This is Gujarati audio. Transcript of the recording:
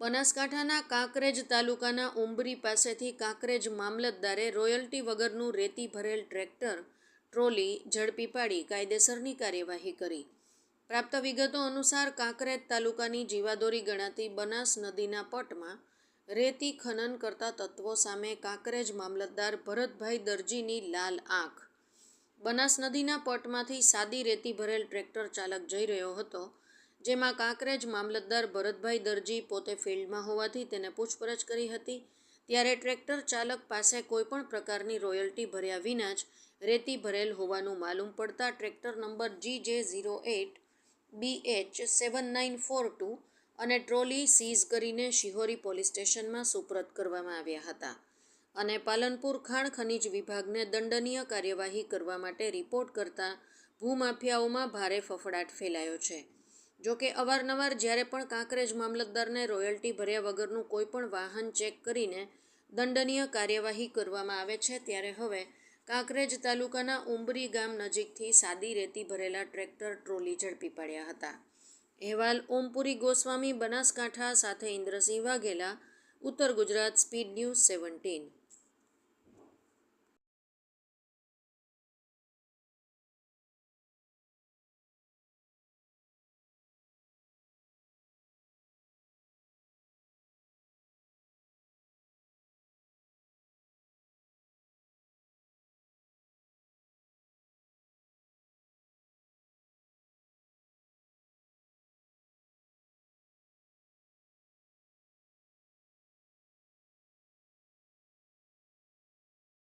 બનાસકાંઠાના કાંકરેજ તાલુકાના ઉંબરી પાસેથી કાંકરેજ મામલતદારે રોયલ્ટી વગરનું રેતી ભરેલ ટ્રેક્ટર, ટ્રોલી ઝડપી પાડી કાયદેસરની કાર્યવાહી કરી. પ્રાપ્ત વિગતો અનુસાર કાંકરેજ તાલુકાની જીવાદોરી ગણાતી બનાસ નદીના પટમાં રેતી ખનન કરતા તત્વો સામે કાંકરેજ મામલતદાર ભરતભાઈ દરજીની લાલ આંખ. બનાસ નદીના પટમાંથી સાદી રેતી ભરેલ ટ્રેક્ટર ચાલક જઈ રહ્યો હતો. જેમાં કાંકરેજ મામલતદાર ભરતભાઈ દરજી પોતે ફિલ્ડમાં હોવાથી તેને પૂછપરછ કરી હતી. ત્યારે ટ્રેક્ટર ચાલક પાસે કોઈપણ પ્રકારની રોયલ્ટી ભર્યા વિના જ રેતી ભરેલ હોવાનું માલુમ પડતા tractor number G J zero eight, B H seven nine four two અને ટ્રોલી સીઝ કરીને શિહોરી પોલીસ સ્ટેશનમાં સુપરત કરવામાં આવ્યા હતા અને પાલનપુર ખાણ ખનીજ વિભાગને દંડનીય કાર્યવાહી કરવા માટે રિપોર્ટ કરતા ભૂમાફિયાઓમાં ભારે ફફડાટ ફેલાયો છે. જોકે અવારનવાર જ્યારે પણ કાંકરેજ મામલતદારને રોયલ્ટી ભર્યા વગરનું કોઈપણ વાહન ચેક કરીને દંડનીય કાર્યવાહી કરવામાં આવે છે, ત્યારે હવે કાંકરેજ તાલુકાના ઉંબરી ગામ નજીકથી સાદી રેતી ભરેલા ટ્રેક્ટર ટ્રોલી ઝડપી પાડ્યા હતા. અહેવાલ, ઓમપુરી ગોસ્વામી બનાસકાંઠા સાથે ઇન્દ્રસિંહ વાઘેલા, ઉત્તર ગુજરાત સ્પીડ ન્યૂઝ સેવન્ટીન.